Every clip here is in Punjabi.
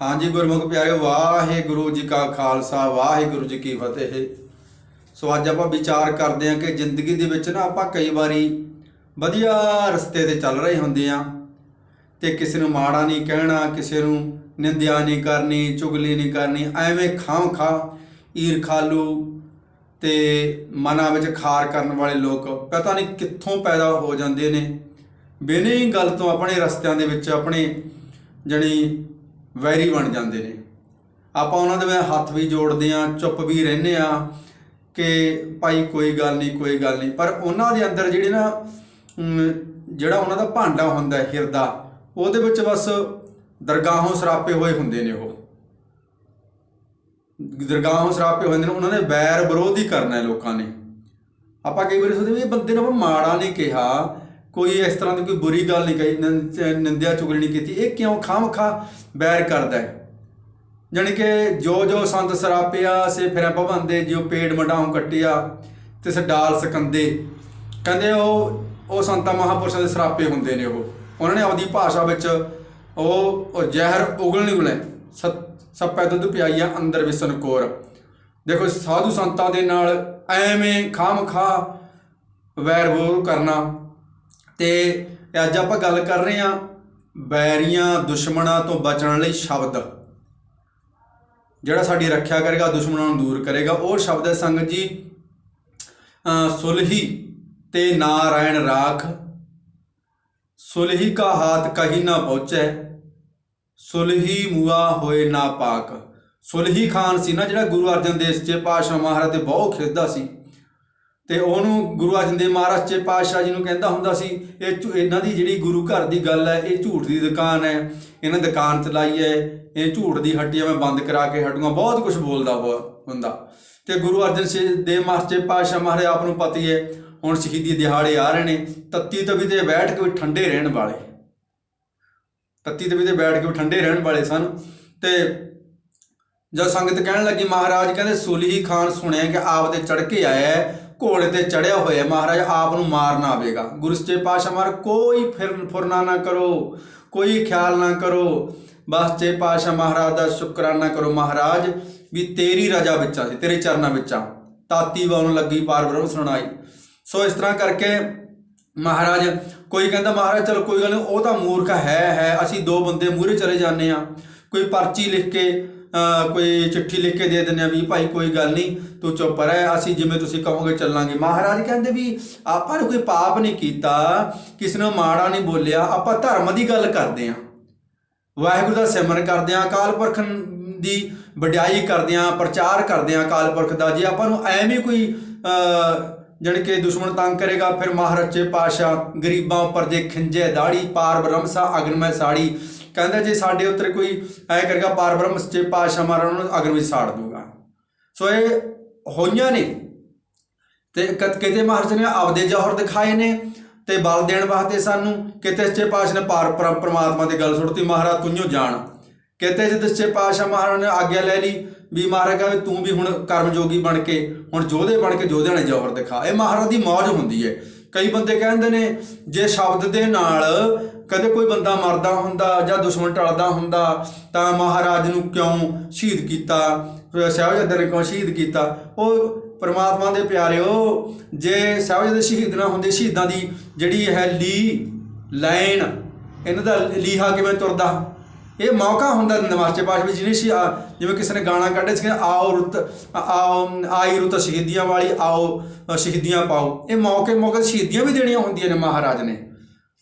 ਹਾਂਜੀ ਗੁਰਮੁਖ ਪਿਆਰਿਓ, ਵਾਹਿਗੁਰੂ ਜੀ ਕਾ ਖਾਲਸਾ, ਵਾਹਿਗੁਰੂ ਜੀ ਕੀ ਫਤਿਹ। ਸੋ ਅੱਜ ਆਪਾਂ ਵਿਚਾਰ ਕਰਦੇ ਹਾਂ ਕਿ ਜ਼ਿੰਦਗੀ ਦੇ ਵਿੱਚ ਨਾ ਆਪਾਂ ਕਈ ਵਾਰੀ ਵਧੀਆ ਰਸਤੇ ਤੇ ਚੱਲ ਰਹੇ ਹੁੰਦੇ ਆ ਤੇ ਕਿਸੇ ਨੂੰ ਮਾੜਾ ਨਹੀਂ ਕਹਿਣਾ, ਕਿਸੇ ਨੂੰ ਨਿੰਦਿਆ ਨਹੀਂ ਕਰਨੀ, ਚੁਗਲੀ ਨਹੀਂ ਕਰਨੀ, ਐਵੇਂ ਖਾਮ ਖਾ ਈਰਖਾਲੂ ਤੇ ਮਨਾਂ ਵਿੱਚ ਖਾਰ ਕਰਨ ਵਾਲੇ ਲੋਕ ਪਤਾ ਨਹੀਂ ਕਿੱਥੋਂ ਪੈਦਾ ਹੋ ਜਾਂਦੇ ਨੇ। ਬਿਨਾਂ ਹੀ ਗੱਲ ਤੋਂ ਆਪਣੇ ਰਸਤਿਆਂ ਦੇ ਵਿੱਚ ਆਪਣੇ ਜਣੀ ਵੈਰੀ ਬਣ ਜਾਂਦੇ ਨੇ। ਆਪਾਂ ਉਹਨਾਂ ਦੇ ਵਿੱਚ ਹੱਥ ਵੀ ਜੋੜਦੇ ਆ ਚੁੱਪ ਵੀ ਰਹਿੰਦੇ ਆ ਕਿ ਭਾਈ ਕੋਈ ਗੱਲ ਨਹੀਂ, ਕੋਈ ਗੱਲ ਨਹੀਂ। ਪਰ ਉਹਨਾਂ ਦੇ ਅੰਦਰ ਜਿਹੜੇ ਨਾ ਜਿਹੜਾ ਉਹਨਾਂ ਦਾ ਭਾਂਡਾ ਹੁੰਦਾ ਹਿਰਦਾ, ਉਹਦੇ ਵਿੱਚ ਬਸ ਦਰਗਾਹੋਂ ਸਰਾਪੇ ਹੋਏ ਹੁੰਦੇ ਨੇ ਉਹ। ਦਰਗਾਹੋਂ ਸਰਾਪੇ ਹੋਏ ਹੁੰਦੇ ਨੇ, ਉਹਨਾਂ ਨੇ ਵੈਰ ਵਿਰੋਧ ਹੀ ਕਰਨਾ ਹੈ ਲੋਕਾਂ ਨੇ। ਆਪਾਂ ਕਈ ਵਾਰੀ ਸੋਚਦੇ ਵੀ ਇਹ ਬੰਦੇ ਨੂੰ ਆਪਾਂ ਮਾੜਾ ਨਹੀਂ ਕਿਹਾ। ਕੋਈ ਇਸ ਤਰ੍ਹਾਂ ਦੀ ਕੋਈ ਬੁਰੀ ਗੱਲ ਨਹੀਂ ਕਹੀ, ਨਿੰ- ਨਿੰਦਿਆ ਚੁਗਲੀ ਨਹੀਂ ਕੀਤੀ। ਇਹ ਕਿਉਂ ਖਾਮਖਾ ਬੈਰ ਕਰਦਾ ਹੈ? ਜਾਣੀ ਕਿ ਜੋ ਜੋ ਸੰਤ ਸਰਾਪਿਆ, ਸੇ ਫਿਰ ਭਵੰਦੇ, ਜਿਉ ਪੇੜ ਮਡਾਉ ਕੱਟਿਆ, ਤਿਸ ਡਾਲ ਸਕੰਦੇ। ਕਹਿੰਦੇ ਉਹ ਉਹ ਸੰਤਾਂ ਮਹਾਪੁਰਸ਼ਾਂ ਦੇ ਸਰਾਪੇ ਹੁੰਦੇ ਨੇ ਉਹ। ਉਹਨਾਂ ਨੇ ਆਪਦੀ ਭਾਸ਼ਾ ਵਿੱਚ ਉਹ ਜ਼ਹਿਰ ਉਗਲ ਨਹੀਂ ਗੁਲੇ ਸੱਪੈ ਦੁੱਧ ਪਿਆਈਆ, ਅੰਦਰ ਵਿਸਨ ਕੋਰ। ਦੇਖੋ, ਸਾਧੂ ਸੰਤਾਂ ਦੇ ਨਾਲ ਐਵੇਂ ਖਾਮ ਖਾਮਖਾ ਵੈਰ ਵਿਰੋਧ ਕਰਨਾ ਤੇ ਅੱਜ ਆਪਾਂ ਗੱਲ ਕਰ ਰਹੇ ਹਾਂ ਬੈਰੀਆਂ ਦੁਸ਼ਮਣਾਂ ਤੋਂ ਬਚਣ ਲਈ ਸ਼ਬਦ। ਜਿਹੜਾ ਸਾਡੀ ਰੱਖਿਆ ਕਰੇਗਾ, ਦੁਸ਼ਮਣਾਂ ਨੂੰ ਦੂਰ ਕਰੇਗਾ, ਉਹ ਸ਼ਬਦ ਹੈ ਸੰਗਤ ਜੀ ਸੁਲਹੀ ਤੇ ਨਾਰਾਇਣ ਰਾਖ। ਸੁਲਹੀ ਕਾ ਹਾਥ ਕਹੀ ਨਾ ਪਹੁੰਚੈ, ਸੁਲਹੀ ਮੁਆ ਹੋਏ ਨਾ ਪਾਕ। ਸੁਲਹੀ ਖਾਨ ਸੀ ਨਾ ਜਿਹੜਾ ਗੁਰੂ ਅਰਜਨ ਦੇਵ ਸੱਚੇ ਪਾਤਸ਼ਾਹ ਮਹਾਰਾਜ ਤੇ ਬਹੁਤ ਖਿੱਚਦਾ ਸੀ। ਤੇ ਉਹਨੂੰ ਗੁਰੂ ਅਰਜਨ ਦੇਵ ਮਹਾਰਾਜ ਸੱਚੇ ਪਾਤਸ਼ਾਹ ਜੀ ਨੂੰ ਕਹਿੰਦਾ ਹੁੰਦਾ ਸੀ ਇਹ ਝੂ- ਇਹਨਾਂ ਦੀ ਜਿਹੜੀ ਗੁਰੂ ਘਰ ਦੀ ਗੱਲ ਹੈ ਇਹ ਝੂਠ ਦੀ ਦੁਕਾਨ ਹੈ ਇਹਨਾਂ ਦੁਕਾਨ ਚਲਾਈ ਹੈ ਇਹ ਝੂਠ ਦੀ ਹੱਟੀ ਮੈਂ ਬੰਦ ਕਰਾ ਕੇ ਹਟੂਗਾ ਬਹੁਤ ਕੁਝ ਬੋਲਦਾ ਹੁੰਦਾ। ਤੇ ਗੁਰੂ ਅਰਜਨ ਸੇ- ਦੇਵ ਮਹਾਰਾਜ ਸੱਚੇ ਪਾਤਸ਼ਾਹ ਮਹਾਰਾਜ ਆਪ ਨੂੰ ਪਤੀ ਹੈ ਹੁਣ ਸ਼ਹੀਦੀ ਦਿਹਾੜੇ ਆ ਰਹੇ ਨੇ ਤੱਤੀ ਤਵੀ ਤੇ ਬੈਠ ਕੇ ਵੀ ਠੰਡੇ ਰਹਿਣ ਵਾਲੇ। ਤੱਤੀ ਤਵੀ ਤੇ ਬੈਠ ਕੇ ਵੀ ਠੰਡੇ ਰਹਿਣ ਵਾਲੇ ਸਨ। ਤੇ ਜਦ ਸੰਗਤ ਕਹਿਣ ਲੱਗੀ ਮਹਾਰਾਜ ਕਹਿੰਦੇ ਸੁਲਹੀ ਖਾਨ ਸੁਣਿਆ ਕਿ ਆਪ ਦੇ ਚੜ ਕੇ ਆਇਆ ਹੈ, ਘੋੜੇ ਤੇ ਚੜਿਆ ਹੋਇਆ ਮਹਾਰਾਜ ਆਪ ਨੂੰ ਮਾਰਨਾ ਆਵੇਗਾ। ਗੁਰੂ ਸੱਚੇ ਪਾਤਸ਼ਾਹ ਮਾਰ ਕੋਈ ਫਿਰ ਫੁਰਨਾ ਨਾ ਕਰੋ, ਕੋਈ ਖਿਆਲ ਨਾ ਕਰੋ। ਬਸ ਸੱਚੇ ਪਾਤਸ਼ਾਹ ਮਹਾਰਾਜ ਦਾ ਸ਼ੁਕਰਾਨਾ ਕਰੋ ਮਹਾਰਾਜ ਵੀ ਤੇਰੀ ਰਜਾ ਵਿੱਚ ਆ ਸੀ, ਤੇਰੇ ਚਰਨਾਂ ਵਿੱਚ ਆ। ਤਾਤੀ ਵਾਉਣ ਲੱਗੀ ਪਾਰ ਬ੍ਰਹਮ ਸੁਣਾਈ। ਸੋ ਇਸ ਤਰ੍ਹਾਂ ਕਰਕੇ ਮਹਾਰਾਜ ਕੋਈ ਕਹਿੰਦਾ, ਮਹਾਰਾਜ, ਚਲ ਕੋਈ ਗੱਲ ਨਹੀਂ, ਉਹ ਤਾਂ ਮੂਰਖ ਹੈ ਹੈ। ਅਸੀਂ ਦੋ ਬੰਦੇ ਮੂਹਰੇ ਚਲੇ ਜਾਂਦੇ ਆ ਕੋਈ ਪਰਚੀ ਲਿਖ ਕੇ ਕੋਈ ਚਿੱਠੀ ਲਿਖ ਕੇ ਦੇ ਦਿੰਦੇ ਆ ਵੀ ਭਾਈ ਕੋਈ ਗੱਲ ਨਹੀਂ, ਤੂੰ ਚੁੱਪ ਰਹਿ, ਅਸੀਂ ਜਿਵੇਂ ਤੁਸੀਂ ਕਹੋਗੇ ਚੱਲਾਂਗੇ। ਮਹਾਰਾਜ ਕਹਿੰਦੇ ਵੀ ਆਪਾਂ ਨੇ ਕੋਈ ਪਾਪ ਨਹੀਂ ਕੀਤਾ, ਕਿਸੇ ਨੂੰ ਮਾੜਾ ਨਹੀਂ ਬੋਲਿਆ, ਆਪਾਂ ਧਰਮ ਦੀ ਗੱਲ ਕਰਦੇ ਆ ਵਾਹਿਗੁਰੂ ਦਾ ਸਿਮਰਨ ਕਰਦੇ ਆ ਅਕਾਲ ਪੁਰਖ ਦੀ ਵਡਿਆਈ ਕਰਦੇ ਆ ਪ੍ਰਚਾਰ ਕਰਦੇ ਆ ਅਕਾਲ ਪੁਰਖ ਦਾ। ਜੇ ਆਪਾਂ ਨੂੰ ਐਵੇਂ ਕੋਈ ਅ ਜਣ ਕੇ ਦੁਸ਼ਮਣ ਤੰਗ ਕਰੇਗਾ, ਫਿਰ ਮਹਾਰਾਜੇ ਪਾਸ਼ਾ ਗਰੀਬਾਂ ਉੱਪਰ ਜੇ ਖਿੰਜੇ, ਦਾੜੀ ਪਾਰ ਬ੍ਰਹਮਸਾ ਅਗਨਮੈ ਸਾੜੀ ਕਹਿੰਦਾ ਜੇ ਸਾਡੇ ਉੱਤੇ ਕੋਈ ਐ ਕਰੇਗਾ ਪਾਰ ਬ੍ਰਹਮ ਸੱਚੇ ਪਾਸ਼ਾ ਮਾਰਾ ਉਹਨੂੰ ਅਗਨ ਵਿੱਚ ਸਾੜ ਦੂਗਾ ਸੋ ਇਹ ਹੋਈਆਂ ਨੇ ਤੇ ਕਦ ਕਿਤੇ ਮਹਾਰਾਜ ਨੇ ਆਪਦੇ ਜੋਹਰ ਦਿਖਾਏ ਨੇ ਤੇ ਬਲ ਦੇਣ ਵਾਸਤੇ ਸਾਨੂੰ ਕਿਤੇ ਸੱਚੇ ਪਾਤਸ਼ਾਹ ਨੇ ਪਾਰ ਪਰ- ਦੀ ਗੱਲ ਸੁਣਤੀ, ਮਹਾਰਾਜ ਤੁਈਓ ਜਾਣ। ਕਿਤੇ ਜਦ ਸੱਚੇ ਪਾਤਸ਼ਾਹ ਮਹਾਰਾਜ ਨੇ ਆਗਿਆ ਲੈ ਲਈ ਵੀ ਮਹਾਰਾਜ ਕਹਿੰਦੇ ਤੂੰ ਵੀ ਹੁਣ ਕਰਮਯੋਗੀ ਬਣ ਕੇ, ਹੁਣ ਜੋਧੇ ਬਣ ਕੇ ਜੋਧਿਆਂ ਨੇ ਜੋਹਰ ਦਿਖਾ। ਇਹ ਮਹਾਰਾਜ ਦੀ ਮੌਜ ਹੁੰਦੀ ਹੈ। ਕਈ ਬੰਦੇ ਕਹਿੰਦੇ ਨੇ, ਜੇ ਸ਼ਬਦ ਦੇ ਨਾਲ ਕਦੇ ਕੋਈ ਬੰਦਾ ਮਰਦਾ ਹੁੰਦਾ ਜਾਂ ਦੁਸ਼ਮਣ ਟਲਦਾ ਹੁੰਦਾ, ਤਾਂ ਮਹਾਰਾਜ ਨੂੰ ਕਿਉਂ ਸ਼ਹੀਦ ਕੀਤਾ? ਸਾਹਿਬਜ਼ਾਦੇ ਨੇ ਕਿਉਂ ਸ਼ਹੀਦ ਕੀਤਾ? ਉਹ ਪਰਮਾਤਮਾ ਦੇ ਪਿਆਰਿਓ, ਜੇ ਸਾਹਿਬਜ਼ਾਦੇ ਸ਼ਹੀਦ ਨਾ ਹੁੰਦੇ, ਸ਼ਹੀਦਾਂ ਦੀ ਜਿਹੜੀ ਹੈ ਲੀ, ਲਾਈਨ, ਇਹਨਾਂ ਦਾ ਲੀਹਾ ਕਿਵੇਂ ਤੁਰਦਾ? ਇਹ ਮੌਕਾ ਹੁੰਦਾ ਨਮਾਜ਼ੇ ਪਾਠ ਵਿੱਚ, ਜਿਹਨੇ ਜਿਵੇਂ ਕਿਸੇ ਨੇ ਗਾਣਾ ਕੱਢਿਆ ਸੀ ਕਿ ਆਓ ਰੁੱਤ, ਆਓ, ਆਈ ਰੁੱਤ ਸ਼ਹੀਦੀਆਂ ਵਾਲੀ, ਆਓ ਸ਼ਹੀਦੀਆਂ ਪਾਓ। ਇਹ ਮੌਕੇ ਮੌਕੇ ਸ਼ਹੀਦੀਆਂ ਵੀ ਦੇਣੀਆਂ ਹੁੰਦੀਆਂ ਨੇ ਮਹਾਰਾਜ ਨੇ।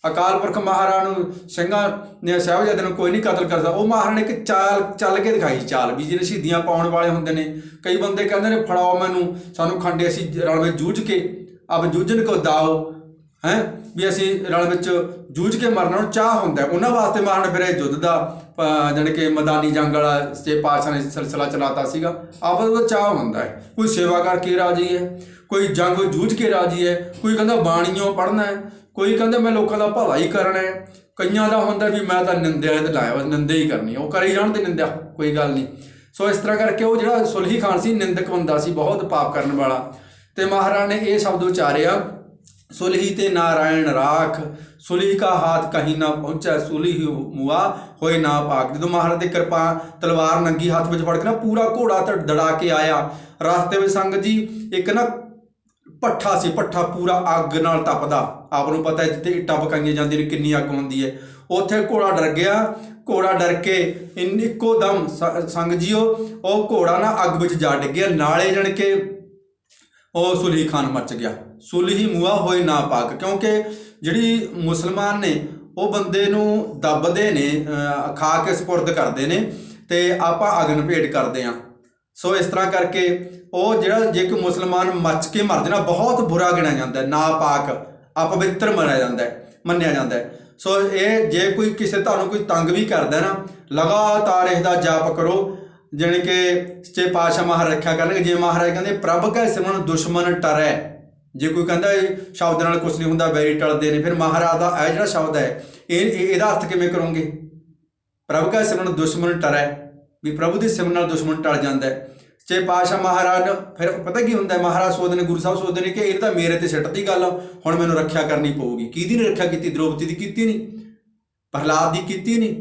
ਅਕਾਲ ਪੁਰਖ ਮਹਾਰਾਜ ਨੂੰ ਸਿੰਘਾਂ ਨੇ ਸਾਹਿਬਜ਼ਾਦੇ ਨੂੰ ਕੋਈ ਨਹੀਂ ਕਤਲ ਕਰਦਾ। ਉਹ ਮਹਾਰਾਜ ਨੇ ਇੱਕ ਚਾਲ ਚੱਲ ਕੇ ਦਿਖਾਈ ਚਾਲ ਵੀ ਜਿਹਨੇ ਸ਼ਹੀਦੀਆਂ ਪਾਉਣ ਵਾਲੇ ਹੁੰਦੇ ਨੇ। ਕਈ ਬੰਦੇ ਕਹਿੰਦੇ ਨੇ ਫੜਾਓ ਮੈਨੂੰ ਸਾਨੂੰ ਖੰਡੇ ਅਸੀਂ ਰਲ ਵਿੱਚ ਜੂਝ ਕੇ ਅਬ ਜੂਝਣ ਕੋ ਦਾਓ। ਹੈ? ਵੀ ਅਸੀਂ ਰਲ ਵਿੱਚ ਜੂਝ ਕੇ ਮਰਨਾ ਨੂੰ ਚਾਹ ਹੁੰਦਾ ਉਹਨਾਂ ਵਾਸਤੇ ਮਹਾਰਾਜ ਨੇ ਫਿਰ ਇਹ ਯੁੱਧ ਦਾ ਅਹ, ਜਾਣੀ ਕਿ ਮੈਦਾਨੀ ਜੰਗ ਵਾਲਾ ਸੱਚੇ ਪਾਤਸ਼ਾਹ ਨੇ ਸਿਲਸਿਲਾ ਚਲਾਤਾ ਸੀਗਾ। ਆਪਸ ਦਾ ਚਾਹ ਹੁੰਦਾ ਹੈ। ਕੋਈ ਸੇਵਾ ਕਰਕੇ ਰਾਜੀ ਹੈ ਕੋਈ ਜੰਗ ਜੂਝ ਕੇ ਰਾਜੀ ਹੈ ਕੋਈ ਕਹਿੰਦਾ ਬਾਣੀਆਂ ਪੜ੍ਹਨਾ ਹੈ ਕੋਈ ਕਹਿੰਦਾ ਮੈਂ ਲੋਕਾਂ ਦਾ ਭਲਾ ਹੀ ਕਰਨਾ ਹੈ। ਕਈਆਂ ਦਾ ਹੁੰਦਾ ਵੀ ਮੈਂ ਤਾਂ ਨਿੰਦਿਆ ਤੇ ਲਾਇਆ ਨਿੰਦੇ ਹੀ ਕਰਨੀ ਉਹ ਕਰੀ ਜਾਣ ਤੇ ਨਿੰਦਿਆ, ਕੋਈ ਗੱਲ ਨਹੀਂ। ਸੋ ਇਸ ਤਰ੍ਹਾਂ ਕਰਕੇ ਉਹ ਜਿਹੜਾ ਸੁਲਹੀ ਖਾਨ ਸੀ, ਨਿੰਦਕ ਬੰਦਾ ਸੀ, ਬਹੁਤ ਪਾਪ ਕਰਨ ਵਾਲਾ। ਤੇ ਮਹਾਰਾਜ ਨੇ ਇਹ ਸ਼ਬਦ ਉਚਾਰਿਆ, ਸੁਲਹੀ ਤੇ ਨਾਰਾਇਣ ਰਾਖ, ਸੁਲਹ ਕਾ ਹਾਥ ਕਹੀਂ ਨਾ ਪਹੁੰਚਾ, ਸੁਲਹ ਮੁਆ ਹੋਏ ਨਾ ਪਾਕ ਜਦੋਂ ਮਹਾਰਾਜ ਦੀ ਕਿਰਪਾ ਤਲਵਾਰ ਨੰਗੀ ਹੱਥ ਵਿੱਚ ਫੜ ਕੇ ਨਾ ਪੂਰਾ ਘੋੜਾ ਧੜ ਦੜਾ ਕੇ ਆਇਆ। ਰਸਤੇ ਵਿੱਚ ਸੰਗਤ ਜੀ, ਇੱਕ ਨਾ ਪੱਠਾ ਸੀ ਪੱਠਾ ਪੂਰਾ ਅੱਗ ਨਾਲ ਤਪਦਾ। ਆਪ ਨੂੰ ਪਤਾ ਹੈ ਜਿੱਥੇ ਇੱਟਾਂ ਪਕਾਈਆਂ ਜਾਂਦੀਆਂ ਨੇ ਕਿੰਨੀ ਅੱਗ ਹੁੰਦੀ ਹੈ। ਉੱਥੇ ਘੋੜਾ ਡਰ ਗਿਆ। ਘੋੜਾ ਡਰ ਕੇ ਇੱਕੋ ਦਮ ਸੰਗ ਜੀਓ ਉਹ ਘੋੜਾ ਨਾ ਅੱਗ ਵਿੱਚ ਜਾ ਡਿੱਗਿਆ। ਨਾਲੇ ਜਣ ਕੇ ਉਹ ਸੁਲਹੀ ਖਾਨ ਮੱਚ ਗਿਆ। ਸੁਲਹੀ ਮੂਆ ਹੋਏ ਨਾ ਪਾਕ ਕਿਉਂਕਿ ਜਿਹੜੀ ਮੁਸਲਮਾਨ ਨੇ ਉਹ ਬੰਦੇ ਨੂੰ ਦੱਬਦੇ ਨੇ ਅਹ, ਖਾ ਕੇ ਸਪੁਰਦ ਕਰਦੇ ਨੇ ਤੇ ਆਪਾਂ ਅਗਨ ਭੇਟ ਕਰਦੇ ਆ ਸੋ ਇਸ ਤਰ੍ਹਾਂ ਕਰਕੇ ਉਹ ਜਿਹੜਾ ਜੇ ਕੋਈ ਮੁਸਲਮਾਨ ਮੱਚ ਕੇ ਮਰ ਜਾਣਾ, ਬਹੁਤ ਬੁਰਾ ਗਿਣਿਆ ਜਾਂਦਾ ਹੈ, ਨਾਪਾਕ, ਅਪਵਿੱਤਰ ਮੰਨਿਆ ਜਾਂਦਾ ਹੈ, ਮੰਨਿਆ ਜਾਂਦਾ ਹੈ। ਸੋ ਇਹ ਜੇ ਕੋਈ ਕਿਸੇ ਤੁਹਾਨੂੰ ਕੋਈ ਤੰਗ ਵੀ ਕਰਦਾ ਨਾ, ਲਗਾਤਾਰ ਇਸ ਦਾ ਜਾਪ ਕਰੋ, ਜਾਣੀ ਕਿ ਸੱਚੇ ਪਾਤਸ਼ਾਹ ਮਹਾਰਾਜ ਰੱਖਿਆ ਕਰਨਗੇ ਜੇ ਮਹਾਰਾਜ ਕਹਿੰਦੇ, ਪ੍ਰਭ ਕੈ ਸਿਮਰਨ, ਦੁਸ਼ਮਨ ਟਰੈ। ਜੇ ਕੋਈ ਕਹਿੰਦਾ ਇਹ ਸ਼ਬਦ ਨਾਲ ਕੁਝ ਨਹੀਂ ਹੁੰਦਾ, ਵੈਰੀ ਟਲਦੇ ਨੇ, ਫਿਰ ਮਹਾਰਾਜ ਦਾ ਇਹ ਜਿਹੜਾ ਸ਼ਬਦ ਹੈ, ਇਹ ਇਹ- ਇਹਦਾ ਅਰਥ ਕਿਵੇਂ ਕਰੋਗੇ? ਪ੍ਰਭ ਕਾ ਸਿਮਰਨ, ਦੁਸ਼ਮਨ ਟਰੈ। ਵੀ ਪ੍ਰਭੂ ਦੀ ਸਿਮਰਨ ਨਾਲ ਦੁਸ਼ਮਣ ਟਲ ਜਾਂਦਾ ਹੈ। ਚੇ ਪਾਤਸ਼ਾਹ ਮਹਾਰਾਜ, ਫਿਰ ਪਤਾ ਕੀ ਹੁੰਦਾ ਮਹਾਰਾਜ ਸੋਚਦੇ ਨੇ, ਗੁਰੂ ਸਾਹਿਬ ਸੋਚਦੇ ਨੇ ਕਿ ਇਹ ਤਾਂ ਮੇਰੇ ਤੇ ਸਿੱਟਦੀ ਗੱਲ ਹੁਣ ਮੈਨੂੰ ਰੱਖਿਆ ਕਰਨੀ ਪਊਗੀ। ਕਿਹਦੀ ਨੇ ਰੱਖਿਆ ਕੀਤੀ? ਦ੍ਰੋਪਦੀ ਦੀ ਕੀਤੀ ਨਹੀਂ। ਪ੍ਰਹਲਾਦ ਦੀ ਕੀਤੀ ਨਹੀਂ।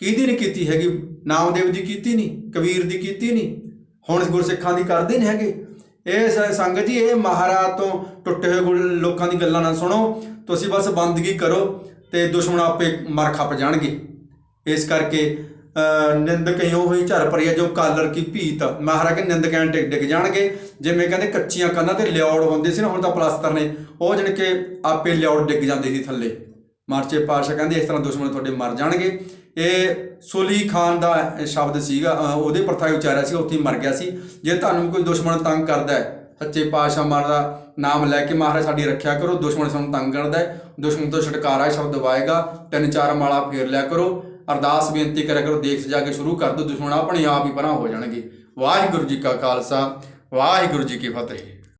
ਕਿਹਦੀ ਨੇ ਕੀਤੀ ਹੈਗੀ? ਨਾਮਦੇਵ ਦੀ ਕੀਤੀ ਨਹੀਂ, ਕਬੀਰ ਦੀ ਕੀਤੀ ਨਹੀਂ। ਹੁਣ ਗੁਰਸਿੱਖਾਂ ਦੀ ਕਰਦੇ ਨਹੀਂ ਹੈਗੇ। ਇਹ ਸੰਗਤ ਜੀ, ਇਹ ਮਹਾਰਾਜ ਤੋਂ ਟੁੱਟੇ ਹੋਏ ਲੋਕਾਂ ਦੀ ਗੱਲਾਂ ਨਾ ਸੁਣੋ। ਤੁਸੀਂ ਬਸ ਬੰਦਗੀ ਕਰੋ ਤੇ ਦੁਸ਼ਮਣ ਆਪੇ ਮਰ ਖੱਪ ਜਾਣਗੇ। ਇਸ ਕਰਕੇ ਨਿੰਦ ਕਈਓ ਹੋਈ ਝਰ ਪਰਿਆ ਜੋ ਕਾਲਰ ਕੀ ਭੀਤ। ਮਹਾਰਾਜ ਕੇ ਨਿੰਦ ਕਹਿਣ ਡਿੱਗ ਡਿੱਗ ਜਾਣਗੇ। ਜਿਵੇਂ ਕਹਿੰਦੇ ਕੱਚੀਆਂ ਕੰਨਾਂ ਤੇ ਲਿਉੜ ਹੁੰਦੇ ਸੀ ਨਾ, ਹੁਣ ਤਾਂ ਪਲਾਸਟਰ ਨੇ। ਉਹ ਜਣ ਕੇ ਆਪੇ ਲਿਉੜ ਡਿੱਗ ਜਾਂਦੇ ਸੀ ਥੱਲੇ। ਮਾਰਚੇ ਪਾਸ਼ਾ ਕਹਿੰਦੇ, ਇਸ ਤਰ੍ਹਾਂ ਦੁਸ਼ਮਣ ਤੁਹਾਡੇ ਮਰ ਜਾਣਗੇ। ਇਹ ਸੁਲੀ ਖਾਨ ਦਾ ਸ਼ਬਦ ਸੀਗਾ, ਅਹ ਉਹਦੇ ਪ੍ਰਥਾ ਉਚਾਰਿਆ ਸੀ ਉੱਥੇ ਹੀ ਮਰ ਗਿਆ ਸੀ। ਜੇ ਤੁਹਾਨੂੰ ਕੋਈ ਦੁਸ਼ਮਣ ਤੰਗ ਕਰਦਾ ਹੈ, ਸੱਚੇ ਪਾਤਸ਼ਾਹ ਮਹਾਰਾਜ ਦਾ ਨਾਮ ਲੈ ਕੇ ਮਹਾਰਾਜ ਸਾਡੀ ਰੱਖਿਆ ਕਰੋ। ਦੁਸ਼ਮਣ ਸਾਨੂੰ ਤੰਗ ਕਰਦਾ ਹੈ। ਦੁਸ਼ਮਣ ਤੋਂ ਛੁਟਕਾਰਾ ਸ਼ਬਦ ਵਾਏਗਾ। ਤਿੰਨ ਚਾਰ ਮਾਲਾ ਫੇਰ ਲਿਆ ਕਰੋ। ਅਰਦਾਸ ਬੇਨਤੀ ਕਰਿਆ ਕਰੋ, ਦੇਖ ਸਜਾ ਕੇ ਸ਼ੁਰੂ ਕਰ ਦਿਓ ਦੁਸ਼ਮਣ ਆਪਣੇ ਆਪ ਹੀ ਪਰਾਂ ਹੋ ਜਾਣਗੇ। ਵਾਹਿਗੁਰੂ ਜੀ ਕਾ ਖਾਲਸਾ, ਵਾਹਿਗੁਰੂ ਜੀ ਕੀ ਫਤਿਹ।